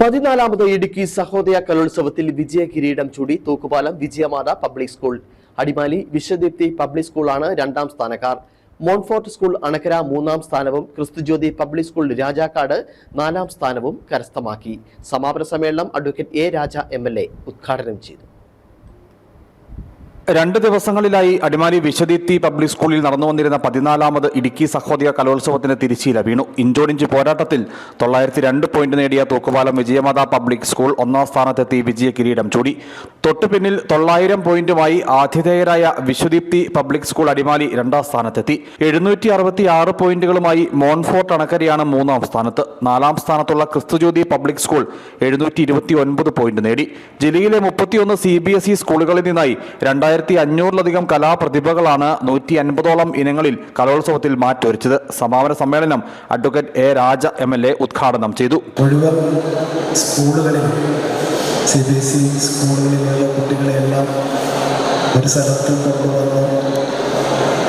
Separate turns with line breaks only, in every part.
പതിനാലാമത് ഇടുക്കി സഹോദയ കലോത്സവത്തിൽ വിജയ കിരീടം ചൂടി Thookkupalam Vijayamatha public school. Adimali Vishwadeepthi public സ്കൂളാണ് രണ്ടാം സ്ഥാനക്കാർ. മോൺഫോർട്ട് സ്കൂൾ അണക്കര മൂന്നാം സ്ഥാനവും ക്രിസ്തുജ്യോതി പബ്ലിക് സ്കൂൾ രാജാക്കാട് നാലാം സ്ഥാനവും കരസ്ഥമാക്കി. സമാപന സമ്മേളനം അഡ്വക്കേറ്റ് എ രാജ എം ഉദ്ഘാടനം ചെയ്തു.
രണ്ട് ദിവസങ്ങളിലായി അടിമാലി വിശദീത്തി പബ്ലിക് സ്കൂളിൽ നടന്നു വന്നിരുന്ന പതിനാലാമത് ഇടുക്കി സഹോദയ കലോത്സവത്തിന് തിരിച്ചില വീണു ഇഞ്ചോടിഞ്ച് പോരാട്ടത്തിൽ തൊള്ളായിരത്തി രണ്ട് പോയിന്റ് നേടിയ തൂക്കുപാലം വിജയമാതാ പബ്ലിക് സ്കൂൾ ഒന്നാം സ്ഥാനത്തെത്തി വിജയ കിരീടം ചൂടി. തൊട്ടു പിന്നിൽ തൊള്ളായിരം പോയിന്റുമായി ആതിഥേയരായ വിശ്വദീപ്തി പബ്ലിക് സ്കൂൾ അടിമാലി രണ്ടാം സ്ഥാനത്തെത്തി. എഴുന്നൂറ്റി അറുപത്തി ആറ് പോയിന്റുകളുമായി മോൺഫോർട്ട് അണക്കരയാണ് മൂന്നാം സ്ഥാനത്ത്. നാലാം സ്ഥാനത്തുള്ള ക്രിസ്തുജ്യോതി പബ്ലിക് സ്കൂൾ എഴുന്നൂറ്റി ഇരുപത്തി ഒൻപത് പോയിന്റ് നേടി. ജില്ലയിലെ മുപ്പത്തിയൊന്ന് സി ബി എസ് ഇ സ്കൂളുകളിൽ നിന്നായി രണ്ടായിരത്തി അഞ്ഞൂറിലധികം കലാപ്രതിഭകളാണ് നൂറ്റി അൻപതോളം ഇനങ്ങളിൽ കലോത്സവത്തിൽ മാറ്റൊരിച്ചത്. സമാപന സമ്മേളനം advocate A Raja M L A ഉദ്ഘാടനം ചെയ്തു.
മുഴുവൻ സ്കൂളുകളിൽ സി ബി ഒരു സ്ഥലത്ത് കൊണ്ടുവന്ന്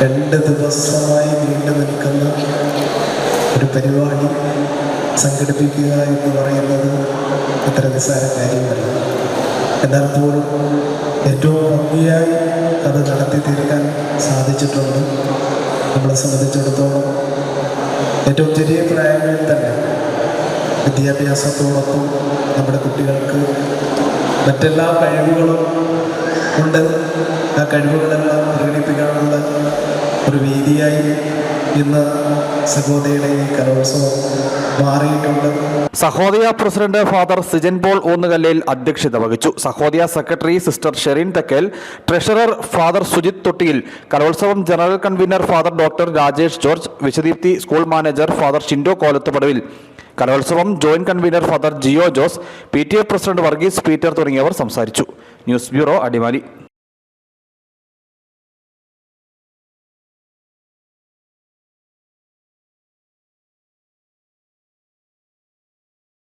രണ്ട് ദിവസമായി നീണ്ടു നിൽക്കുന്ന ഒരു പരിപാടി സംഘടിപ്പിക്കുക എന്ന് പറയുന്നത് അത്ര നിസ്സാര കാര്യമല്ല. എന്നാൽ പോലും ഏറ്റവും ഭംഗിയായി അത് നടത്തി തീർക്കാൻ സാധിച്ചിട്ടുണ്ട്. നമ്മളെ സംബന്ധിച്ചിടത്തോളം ഏറ്റവും ചെറിയ പ്രായങ്ങളിൽ തന്നെ വിദ്യാഭ്യാസത്തോടൊപ്പം നമ്മുടെ കുട്ടികൾക്ക് മറ്റെല്ലാ കഴിവുകളും ഉണ്ട്. ആ കഴിവുകളെല്ലാം പ്രകടിപ്പിക്കാനുള്ള ഒരു വേദിയായി ഇന്ന്
Sahodaya president father Sijan Paul Oonnukallil അധ്യക്ഷത വഹിച്ചു. Sahodaya secretary sister Sherin Thekkel treasurer father Sujith Thottiyil കലോത്സവം general convener father doctor Rajesh George Vishwadeepthi school manager father Shindo Kolathupadavil കലോത്സവം joint convener father Jio Jose P president Varghese Peter തുടങ്ങിയവർ സംസാരിച്ചു. News bureau Adimali.